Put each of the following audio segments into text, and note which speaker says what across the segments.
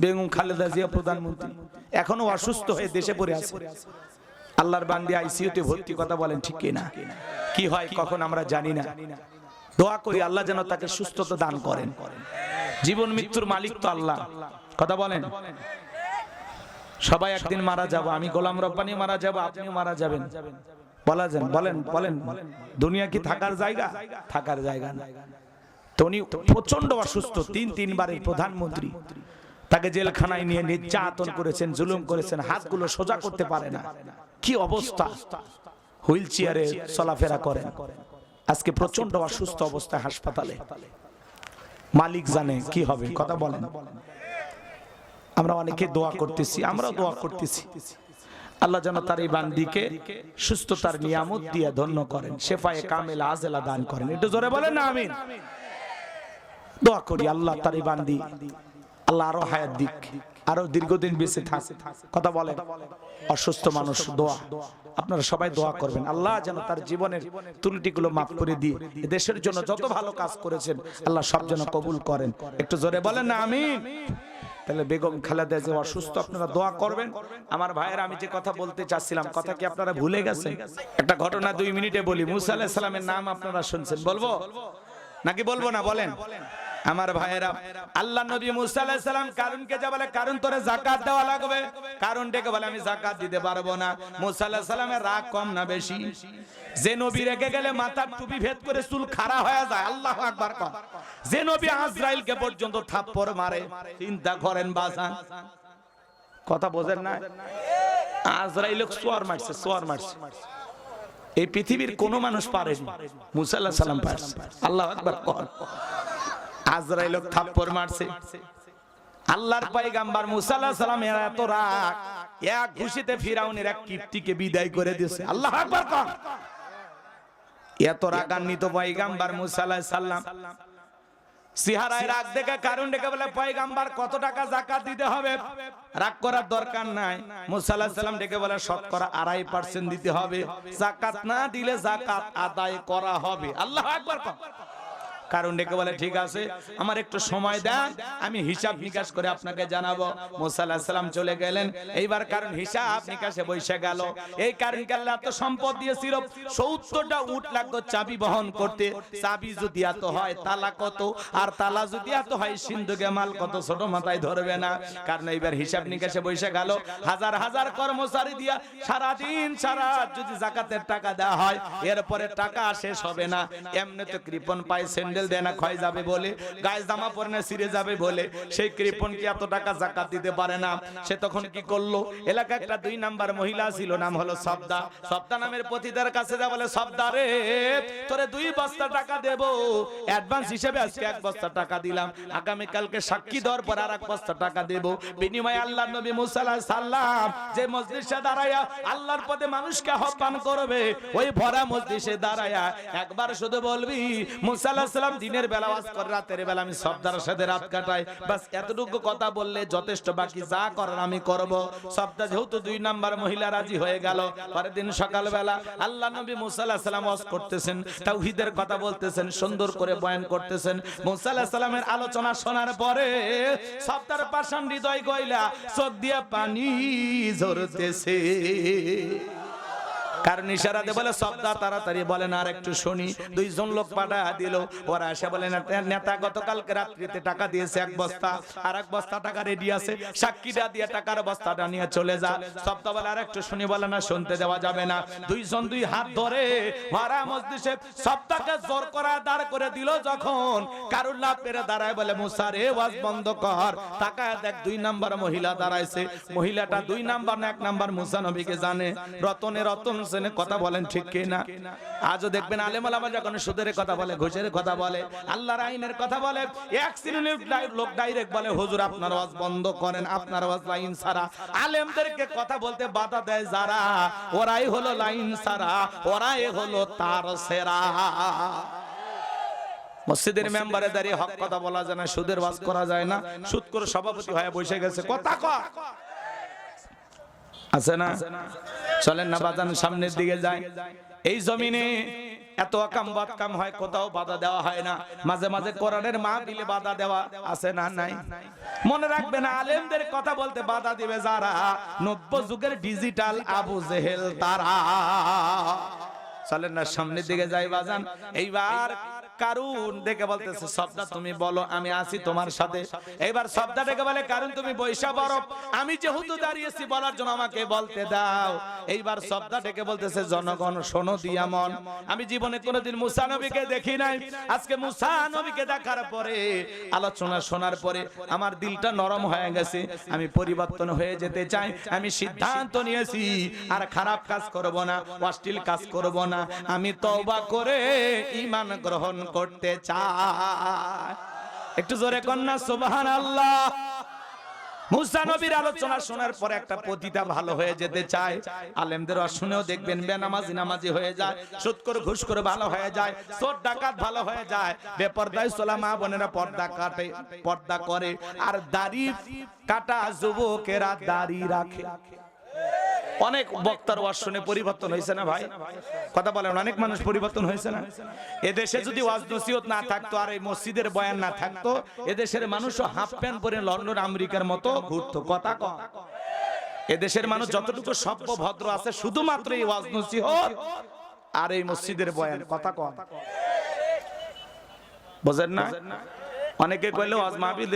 Speaker 1: বেগম খালেদা জিয়া প্রধানমন্ত্রী। এখনও অসুস্থ হয়ে দেশে পড়ে আছে। আল্লাহর বান্দি আইসিইউতে ভর্তি কথা বলেন, ঠিক কিনা কি হয়, কখন আমরা জানি না। দোয়া করি আল্লাহ যেন তাকে সুস্থতা দান করেন। জীবন মৃত্যুর মালিক তো আল্লাহ। কথা বলেন। সবাই একদিন মারা যাব, আমি গোলাম রব্বানি মারা যাব, আপনিও মারা যাবেন। বলা যান, বলেন বলেন, দুনিয়া কি থাকার জায়গা? থাকার জায়গা না। তো উনি প্রচণ্ড অসুস্থ, তিন, তিনবারের প্রধানমন্ত্রী। তাকে জেলখানায় নিয়ে নির্যাতন করেছেন, জুলুম করেছেন, হাতগুলো সোজা করতে পারে না। কি অবস্থা? হুইল চেয়ারে চলাফেরা করেন। আজকে প্রচণ্ড অসুস্থ অবস্থায় হাসপাতালে। মালিক জানে কি হবে, কথা বলেন। আমরা অনেকে দোয়া করতেছি আমরা দোয়া করতেছি। আল্লাহ যেন তার এই বান্দিকে সুস্থতার নিয়ামত দিয়ে ধন্য করেন, শেফায়ে কামেল আজেলা দান করেন। একটু জোরে বলেন না, আমিন। দোয়া করি আল্লাহ তার এই বান্দি আল্লাহ আরও হায়াত দিক, আরও দীর্ঘদিন বেঁচে থাক। কথা বলেন, অসুস্থ মানুষ, দোয়া। আপনারা সবাই দোয়া করবেন। আল্লাহ যেন তার জীবনের ত্রুটিগুলো মাফ করে দিয়ে দেশের জন্য যত ভালো কাজ করেছেন, আল্লাহ সব যেন কবুল করেন। একটু জোরে বলেন না, আমিন। তাহলে বেগম খালেদা যে অসুস্থ, আপনারা দোয়া করবেন। আমার ভাইয়ের, আমি যে কথা বলতে চাচ্ছিলাম, কথা কি আপনারা ভুলে গেছেন? একটা ঘটনা দুই মিনিটে বলি। মুসা আলাহিস সালামের নাম আপনারা শুনছেন, বলব? নাকি বলব না? বলেন। আমার ভাইয়েরা, আল্লাহ নবী মুসা আলাইহিস সালাম কারণকে যা বলে কারণ তোরে যাকাত দেওয়া লাগবে। কারণ ডেকে বলে, আমি যাকাত দিতে পারব না। মুসা আলাইহিস সালামের রাগ কম না বেশি। যে নবী রেগে গেলে মাথার টুপি ভেদ করে চুল খাড়া হয়ে যায়, আল্লাহু আকবার কম। যে নবী আজরাইলকে পর্যন্ত থাপ্পড় মারে, চিন্তা করেন বাজান কথা বোঝেন না আজরাইল সোয়ার মারছে সোয়ার মারছে। এই পৃথিবীর কোন মানুষ পারেনি। মুসা আল্লাহ সালাম পারছে। আল্লাহ আকবার কর আজরাইল থাপ্পড় মারছে। আল্লাহর পাইগাম্বার মুসা আল্লাহ সালাম এর এত রাগ। এক ঘুষিতে ফিরাউনের এক কীর্তিকে বিদায় করে দিয়েছে। আল্লাহ আকবার কর এত রাগান্বিত পাইগাম্বার মুসা আলাইহিস সালাম। সিহারায় রাগ দেখে, কারণ ডেকে বলে, পয়গাম্বার, কত টাকা জাকাত দিতে হবে? রাগ করার দরকার নাই। মুসা আলাইহিস সালাম ডেকে বলে, শতকরা আড়াই পার্সেন্ট দিতে হবে। জাকাত না দিলে জাকাত আদায় করা হবে। আল্লাহ আকবার কর। কারণ ডেকে বলে, ঠিক আছে, আমার একটু সময় দেন, আমি হিসাব নিকাশ করে আপনাকে জানাব। মুসা আলাইহিস চলে গেলেন। এইবার কারণ হিসাব নিকাশে বসে গেল। এই কারণ আল্লাহ এত সম্পদ দিয়েছিল? সত্তরটা উট লাগতো চাবি বহন করতে। চাবি যদি এত হয়, তালা কত? আর তালা যদি এত হয়, সিন্ধুকে মাল কত? ছোট মাথায় ধরবে না। কারণ এইবার হিসাব নিকাশে বসে গেল। হাজার হাজার কর্মচারী দিয়া সারাদিন, সারা যদি জাকাতের টাকা দেওয়া হয়, এরপরে টাকা শেষ হবে না। এমনি তো কৃপন পায় স্যান্ডেল দেয় না, ক্ষয় যাবে বলে। গায়ে জামা পরে না সিরে যাবে বলে। সেই কৃপন কি এত টাকা জাকাত দিতে পারে না? সে তখন কি করল? এলাকায় একটা দুই নাম্বার মহিলা ছিল, নাম হলো সবদা। সবদা নামের পতিদের কাছে যা বলে, সবদা রে, তোরে দুই বস্তা টাকা দেব। অ্যাডভান্স হিসেবে আজকে এক বস্তা টাকা দিলাম। আগামী কালকে সাক্ষী দেওয়ার পর আর এক বস্তা টাকা দেব। বিনিময়ে আল্লাহ নবী মুসা আলাইহিস সালাম যে মজলিসে দাঁড়ায়া আল্লাহর পদে মানুষকে আহ্বান করবে, ওই ভরা মজলিসে দাঁড়ায়া একবার শুধু বলবি, মুসা আলাইহিস দিনের বেলা ওয়াজ করে, রাতের বেলা আমি সবদার সাথে রাত কাটাই। বাস এতটুকু কথা বললে যথেষ্ট, বাকি যা করার আমি করব। সবদা যেহেতু দুই নাম্বার মহিলা রাজি হয়ে গেল। পরের দিন সকালবেলা আল্লাহ নবী মুসা আলাইহিস সালাম ওয়াজ করতেছেন, তাওহীদের কথা বলতেছেন, সুন্দর করে বয়ান করতেছেন। মুসা আলাইহিস সালামের আলোচনা শোনার পরে সবদার পাষাণ হৃদয় গইলা চোখ দিয়ে পানি ঝরতেছে। কারণ ইশারাতে বলে সবদা তাড়াতাড়ি বলেন আর একটু শুনি। দুইজন লোক পাঠা দিল। ওরা এসে বলে নেতা- গতকালকে রাত্রিতে টাকা দিয়েছে এক বস্তা, আর এক বস্তা টাকা রেডি আছে। সাক্ষীটা দিয়ে টাকার বস্তাটা নিয়ে চলে যা। সপ্তাহ বলে, আর একটু শুনি, বলে না, শুনতে দেওয়া যাবে না। দুইজন দুই হাত ধরে ভরা মসজিদে সপ্তাহকে জোর করা দাঁড় করে দিল যখন কারুর লাভ পেরে দাঁড়ায় বলে মুসারে ওয়াজ বন্ধ কর। টাকা দেখ, দুই নাম্বার মহিলা দাঁড়াইছে। মহিলাটা দুই নাম্বার না, এক নাম্বার মুসা নবীকে জানে। রতনে রতন সেনে কথা বলেন ঠিক কি না আজও দেখবেন আলেম আলামা যখন সুদের কথা বলে ঘুষের কথা বলে আল্লাহর আইনের কথা বলে এক শ্রেণির লোক ডাইরেক্ট বলে হুজুর আপনার ওয়াজ বন্ধ করেন আপনার ওয়াজ লাইন ছাড়া। আলেমদেরকে কথা বলতে বাধা দেয় যারা ওরাই হলো লাইন ছাড়া ওরাই হলো তার সেরা। মসজিদের মেম্বারে দাঁড়িয়ে হক কথা বলা যায় না সুদের ওয়াজ করা যায় না সুদ করে সভাপতি হয়ে বসে গেছে। কথা কর আছে না। চলেন না বাজান, সামনের দিকে যায় এই জমিনে এত অকাম বাদকাম হয়, কোথাও বাধা দেওয়া হয় না। মাঝে মাঝে কোরআনের মাহফিলে বাধা দেওয়া আছে না নাই? মনে রাখবেন আলেমদের কথা বলতে বাধা দিবে যারা। নব্য যুগের ডিজিটাল আবু জেহেল তারা। চলেন না, সামনের দিকে যাই বাজান। এইবার কারুন? দেখে বলতেছে সবদা তুমি বলো, আমি আছি তোমার সাথে। এইবার সবদা ডেকে বলে কারণ তুমি বৈশা বরফ। আমি যেহেতু দাঁড়িয়েছি বলার জন্য আমাকে বলতে দাও। এইবার সবদা ডেকে বলতেছে, জনগণ, শোনো দিয়া মন আমি জীবনে কোনোদিন মুসা নবীকে দেখি নাই। আজকে মুসা নবীকে দেখার পরে, আলোচনা শোনার পরে আমার দিলটা নরম হয়ে গেছে। আমি পরিবর্তন হয়ে যেতে চাই। আমি সিদ্ধান্ত নিয়েছি, আর খারাপ কাজ করব না, অশ্লীল কাজ করব না। আমি তওবা করে ঈমান গ্রহণ করতে চাই একটু জোরে কন্যা সুবহানাল্লাহ। মুসা নবীর আলোচনা শোনার পরে একটা পতিতা ভালো হয়ে যেতে চায়। আলেমদের শুনেও দেখবেন বেনামাজি নামাজি হয়ে যায় সুদ করে ঘুষ করে ভালো হয়ে যায় চোর ডাকাত ভালো হয়ে যায়। বেপরদায় সোলা মা বোনেরা পর্দা কাটে পর্দা করে। আর দাড়ি কাটা যুবকেরা দাড়ি রাখে। অনেক বক্তার ওয়াজ শুনে পরিবর্তন হয়েছে না ভাই? কথা বলেন, অনেক মানুষ পরিবর্তন হয়েছে না? এদেশে যদি ওয়াজ নসিহত না থাকতো আর এই মসজিদের বয়ান না থাকতো, এদেশের মানুষও হাফ প্যান্ট পরে লন্ডন, আমেরিকার মতো ঘুরতো। কথা কম এদেশের মানুষ যতটুকু সভ্য, ভদ্র আছে, শুধুমাত্র এই ওয়াজ নসিহত আর এই মসজিদের বয়ান। কথা কম বোঝেন না? অনেকে কইলে, ওয়াজ মাহফিল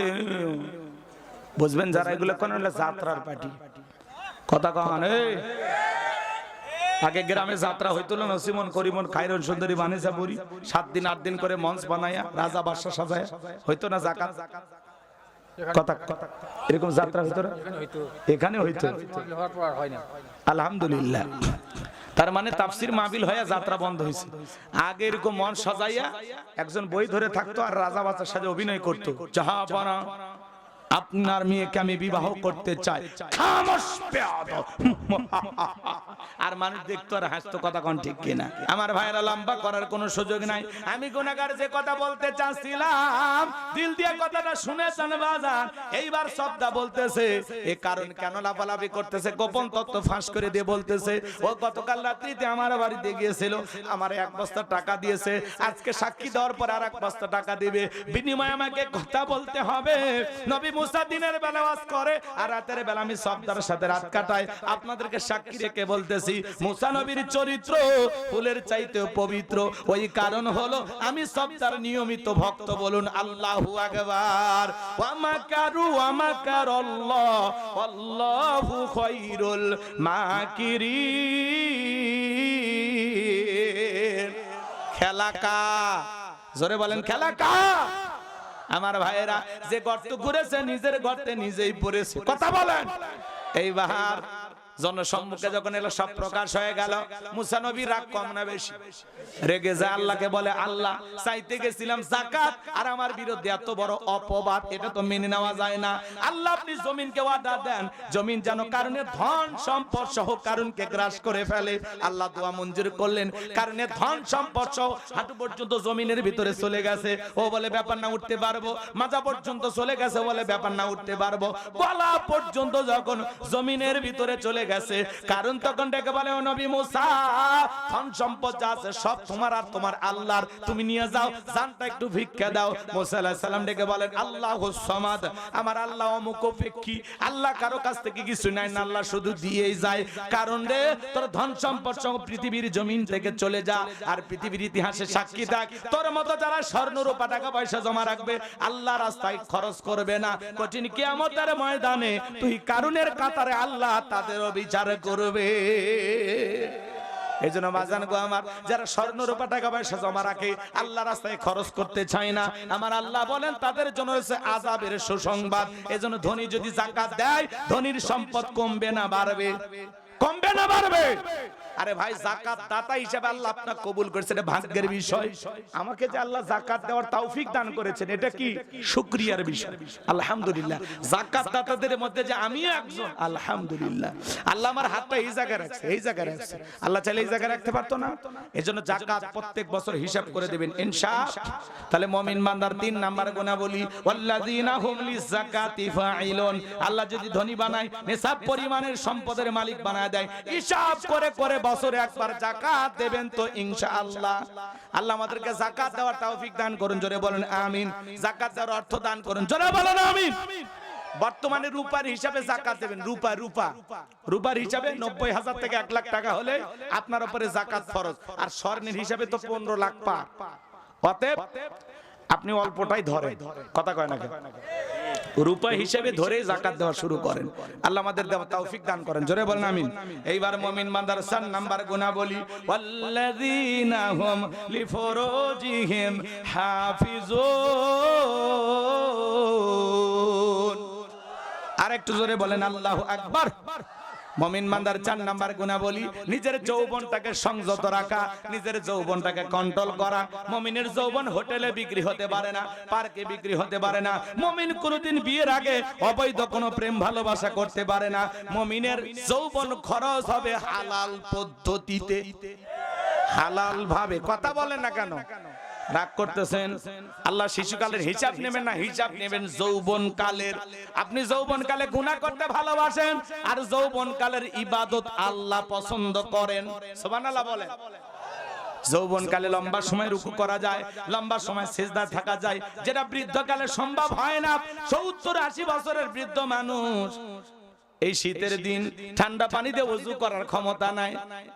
Speaker 1: বুঝবেন, যারা এগুলো কোন যাত্রার পার্টি। কথা কন আগে গ্রামে যাত্রা হইতো না নসিমন করিমন খাইরন সুন্দরী বানিসা বুড়ি সাত দিন আট দিন করে মঞ্চ বানায়া রাজা বাদশা সাজায়া হইতো না জাকাত? কথা কথা এরকম যাত্রা হইতো না? এখানে হইতো। আলহামদুলিল্লাহ। তার মানে তাফসির মাহবিল হয়ে যাত্রা বন্ধ হয়েছে আগে এরকম মন সাজাইয়া একজন বই ধরে থাকতো আর রাজা বাচ্চার সাথে অভিনয় করতো। যাহা পানা আপনার মেয়েকে আমি বিবাহ করতে চাই। আর মানুষ দেখতো আর হাসতো কথা কোন ঠিক কিনা। আমার ভাইরা লম্বা করার কোনো সুযোগ নাই। আমি গুনাগার যে কথা বলতে চাচ্ছিলাম, দিল দিয়ে কথাটা শুনেছেন বাজান এইবার শব্দা বলতেছে, এ কারণ কেন লাফালাফি করতেছে? গোপন তত্ত্ব ফাঁস করে দিয়ে বলতেছে, ও গতকাল রাত্রিতে আমার বাড়িতে গিয়েছিল, আমার এক বস্তা টাকা দিয়েছে। আজকে সাক্ষী দেওয়ার পর আর এক বস্তা টাকা দিবে। বিনিময়ে আমাকে কথা বলতে হবে। নবী মুসা দিনের বেলা ওয়াজ করে, আর রাতের বেলা আমি সবদার সাথে রাত কাটাই। আপনাদেরকে সাক্ষী রেখে বলতেছি, মুসা নবীর চরিত্র ফুলের চাইতে পবিত্র। ওই কারণ হলো, আমি সবদার নিয়মিত ভক্ত বলুন, আল্লাহু আকবার। ওয়ামাকারু ওয়ামাকার আল্লাহ আল্লাহু খায়রুল মাকিরিন। খেলা কা? জোরে বলেন, খেলা কা? আমার ভাইয়েরা যে গর্ত ঘুরেছে নিজের গর্তে নিজেই পড়েছে। কথা বলেন। এইবার জনসম্মুখে যখন এলো, সব প্রকাশ হয়ে গেল। মুসা নবী রাগ কম না বেশি। রেগে যায় আল্লাহকে বলে, আল্লাহ, চাইতে গেছিলাম জাকাত আর আমার বিরুদ্ধে এত বড় অপবাদ, এটা তো মেনে নেওয়া যায় না। আল্লাহ, আপনি জমিনকে ওয়াদা দেন। জমিন যেন কারণে ধন সম্পদ সহ কারণকে গ্রাস করে ফেলে। আল্লাহ দোয়া মঞ্জুর করলেন। কারণে ধন সম্পদ সহ হাঁটু পর্যন্ত জমিনের ভিতরে চলে গেছে। ও বলে, ব্যাপার না, উঠতে পারব। মাজা পর্যন্ত চলে গেছে বলে, ব্যাপার না, উঠতে পারব। গলা পর্যন্ত যখন জমিনের ভিতরে চলে গেছে। কারণ তখন ডেকে বলে, ও নবী মুসা, ধন সম্পদ যা আছে সব তোমার আর তোমার আল্লাহর। তুমি নিয়ে যাও, জানটা একটু ভিক্ষা দাও। মুসা আলাইহিস সালাম ডেকে বলেন আল্লাহুস সামাদ, আমার আল্লাহ অমুকপেক্ষী আল্লাহ কারও কাছ থেকে কিছু নাই না, আল্লাহ শুধু দিয়েই যায়। কারণ রে, তোর ধন সম্পদ সহ পৃথিবীর জমিন থেকে চলে যা, আর পৃথিবীর ইতিহাসে সাক্ষী থাক। তোর মতো যারা স্বর্ণ, রূপা, টাকা পয়সা জমা রাখবে আল্লাহ রাস্তায় খরচ করবে না। কঠিন কিয়ামতের ময়দানে তুই কারুনের কাতারে আল্লাহ তাদের বিচার করবে। এই জন্য মাজান গো আমার, যারা স্বর্ণ রূপা টাকা পয়সা জমা রাখে, আল্লাহ রাস্তায় খরচ করতে চায় না। আমার আল্লাহ বলেন, তাদের জন্য হচ্ছে আজাবের সুসংবাদ। এজন্য ধনী যদি জাকাত দেয়, ধনীর সম্পদ কমবে না, বাড়বে। কমবে না বাড়বে। আরে ভাই জাকাত দাতা হিসেবে আল্লাহ আপনাকে কবুল করেছে, এটা ভাগ্যের বিষয়। আমাকে যে আল্লাহ জাকাত দেওয়ার তৌফিক দান করেছেন, এটা কি শুকরিয়ার বিষয়? আলহামদুলিল্লাহ। জাকাত দাতাদের মধ্যে যে আমিও একজন, আলহামদুলিল্লাহ। আল্লাহ আমার হাতটা এই জায়গায় রাখছে, এই জায়গায় রাখছে। আল্লাহ চাইলে এই জায়গায় রাখতে পারতো না। এজন্য জাকাত প্রত্যেক বছর হিসাব করে দেবেন, ইনশাআল্লাহ। তাহলে মুমিন বান্দার তিন নাম্বার গুনাহ বলি ওয়াল্লাযিনা হুম লিযাকাতি ফাইলুন আল্লাহ যদি ধনী বানায়, নিসাব পরিমাণের সম্পদের মালিক বানায় বানায় দেয়। হিসাব করে করে বছরে একবার জাকাত দেবেন তো ইনশাআল্লাহ। আল্লাহ আমাদেরকে জাকাত দেওয়ার তৌফিক দান করুন জোরে বলেন আমিন। জাকাত দেওয়ার অর্থ দান করুন জোরে বলেন আমিন। বর্তমানে রূপার হিসাবে জাকাত দেবেন। রূপা রূপা। রূপার হিসাবে নব্বই হাজার থেকে এক লাখ টাকা হলে আপনার উপরে জাকাত ফরজ। আর স্বর্ণের হিসাবে তো পনেরো লাখ পা অতএব আপনি অল্পটাই ধরেন। কথা কয় না কেন? রূপা হিসেবে ধরে জাকাত দেওয়া শুরু করেন। আল্লাহ আমাদের দেওয়া তৌফিক দান করেন। জোরে বলেন আমিন। এইবার মুমিন বান্দার সান নাম্বার গুনাহ বলি ওয়াল্লাযীনা হুম লিফুরুজিহিম হাফিজুন। আর একটু জোরে বলেন, আল্লাহু আকবার। মমিন মান্দার চার নাম্বার গুণা বলি নিজের যৌবনটাকে সংযত রাখা, নিজের যৌবনটাকে কন্ট্রোল করা। মমিনের যৌবন হোটেলে বিক্রি হতে পারে না, পার্কে বিক্রি হতে পারে না। মমিন কোনোদিন বিয়ের আগে অবৈধ কোনো প্রেম ভালোবাসা করতে পারে না। মমিনের যৌবন খরচ হবে হালাল পদ্ধতিতে। হালাল ভাবে। কথা বলে না কেন? রাগ করতেছেন। আল্লাহ শিশুকালের হিসাব নেবেন না, হিসাব নেবেন যৌবন কালের আপনি যৌবন কালে গুনাহ করতে ভালোবাসেন আর যৌবন কালের ইবাদত আল্লাহ পছন্দ করেন। সুবহানাল্লাহ বলেন। যৌবনকালে লম্বা সময় রুকু করা যায়, লম্বা সময় সেজদা থাকা যায়। যেটা বৃদ্ধকালে সম্ভব হয় না, সত্তর আশি বছরের বৃদ্ধ মানুষ এই শীতের দিন ঠান্ডা পানিতে উজু করার ক্ষমতা নাই।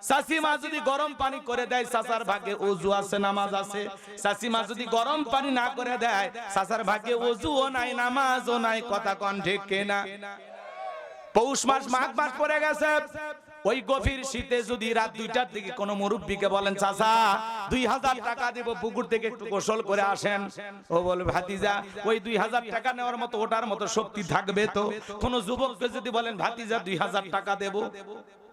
Speaker 1: শাশিমা যদি গরম পানি করে দেয় সাসার ভাগে অজু আছে নামাজ আছে। শাশিমা যদি গরম পানি না করে দেয় সাসার ভাগে অজুও নাই নামাজও নাই কথা কন ঠিক কেনা? পৌষ মাস মাঘ মাস পড়ে গেছে। ওই গভীর শীতে যদি রাত দুইটার দিকে কোনো মুরব্বীকে বলেন, চাচা, দুই হাজার টাকা দিব পুকুর থেকে একটু গোসল করে আসেন। ও বলে, ভাতিজা, ওই দুই হাজার টাকা নেওয়ার মতো ওটার মতো শক্তি থাকবে তো? কোন যুবককে যদি বলেন, ভাতিজা, দুই হাজার টাকা দেব।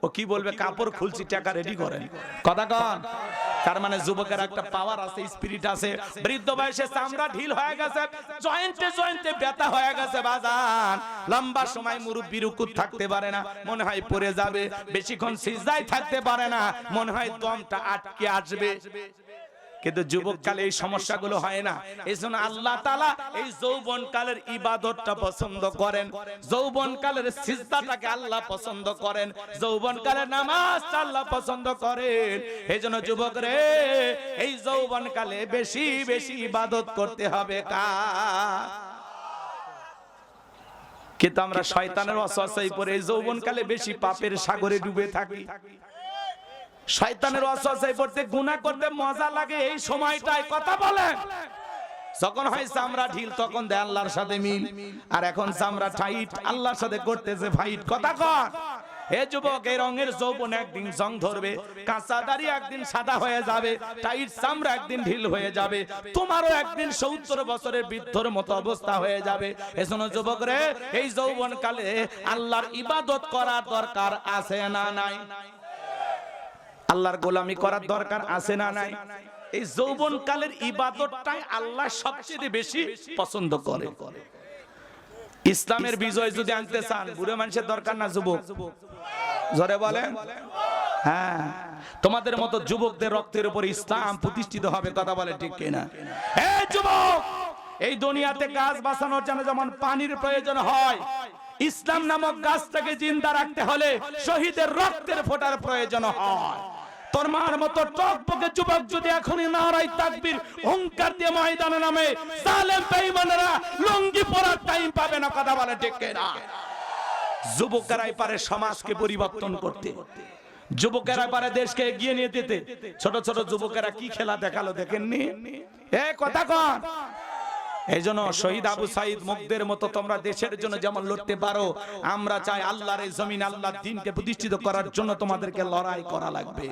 Speaker 1: ও কি বলবে, কাপড় খুলছি, টাকা রেডি করেন। কথা কন। তার মানে যুবকের একটা পাওয়ার আছে স্পিরিট আছে। বৃদ্ধ বয়সে চামড়া ঢিল হয়ে গেছে জয়েন্টে জয়েন্টে ব্যথা হয়ে গেছে বাজান। লম্বা সময় মুরব্বী উকুত থাকতে পারে না, মনে হয় পড়ে যাবে, বেশিক্ষণ সিজদায় থাকতে পারে না, মনে হয় দমটা আটকে আসবে। কিন্তু যুবক কালে এই সমস্যাগুলো হয় না। এই জন্য আল্লাহ তালা এই যৌবন কালের ইবাদতটা পছন্দ করেন। যৌবন কালের সিজদাটাকে আল্লাহ পছন্দ করেন। যৌবন কালের নামাজ আল্লাহ পছন্দ করেন। এই জন্য যুবক রে এই যৌবন কালে বেশি বেশি ইবাদত করতে হবে কার কিন্তু আমরা শয়তানের অসহায় পরে এই যৌবন কালে বেশি পাপের সাগরে ডুবে থাকি। শয়তানের অসহায় পড়তে গুনাহ করতে মজা লাগে এই সময়টায় কথা বলেন। যখন হয় চামড়া ঢিল তখন দেয় আল্লাহর সাথে মিল। আর এখন চামড়া টাইট আল্লাহর সাথে করতেছে ফাইট কথা কর হে যুবক এই রঙের যৌবন একদিন জং ধরবে কাঁচা দাড়ি একদিন সাদা হয়ে যাবে টাইট চামড়া একদিন ঢিল হয়ে যাবে তোমারও একদিন সত্তর বছরের বৃদ্ধর মতো অবস্থা হয়ে যাবে। এজন্য যুবক রে এই যৌবন কালে আল্লাহর ইবাদত করার দরকার আছে না নাই? আল্লাহর গোলামি করার দরকার আছে না নাই? এই যৌবন কালের ইবাদতটাই আল্লাহ সবচেয়ে বেশি পছন্দ করে। ইসলামের বিজয় যদি আনতে চান, বুড়ো মানুষের দরকার না যুবক। জোরে বলেন। হ্যাঁ তোমাদের মতো যুবকদের রক্তের উপর ইসলাম প্রতিষ্ঠিত হবে, কথা বলে ঠিক কিনা? এই যুবক, এই দুনিয়াতে গাছ বাঁচানোর জন্য যেমন পানির প্রয়োজন হয়, ইসলাম নামক গাছটাকে জিন্দা রাখতে হলে শহীদের রক্তের ফোটার প্রয়োজন হয়। তোর মতো যুবক যদি এখনই নারাই তাকবীর, হুঙ্কার দিয়ে ময়দানে নামে, জালেম বেঈমানেরা লুঙ্গি পরার টাইম পাবে না, কথা বলে না যুবকেরাই পারে সমাজকে পরিবর্তন করতে, যুবকেরা পারে দেশকে এগিয়ে নিয়ে যেতে, ছোট ছোট যুবকেরা কি খেলা দেখাল দেখেননি? এ, কথা কন। এই জন্য শহীদ আবু সাইদ মুগ্ধের মতো তোমরা দেশের জন্য যেমন লড়তে পারো, আমরা চাই আল্লাহর এই জমিন আল্লাহর দিনকে প্রতিষ্ঠিত করার জন্য তোমাদেরকে লড়াই করা লাগবে।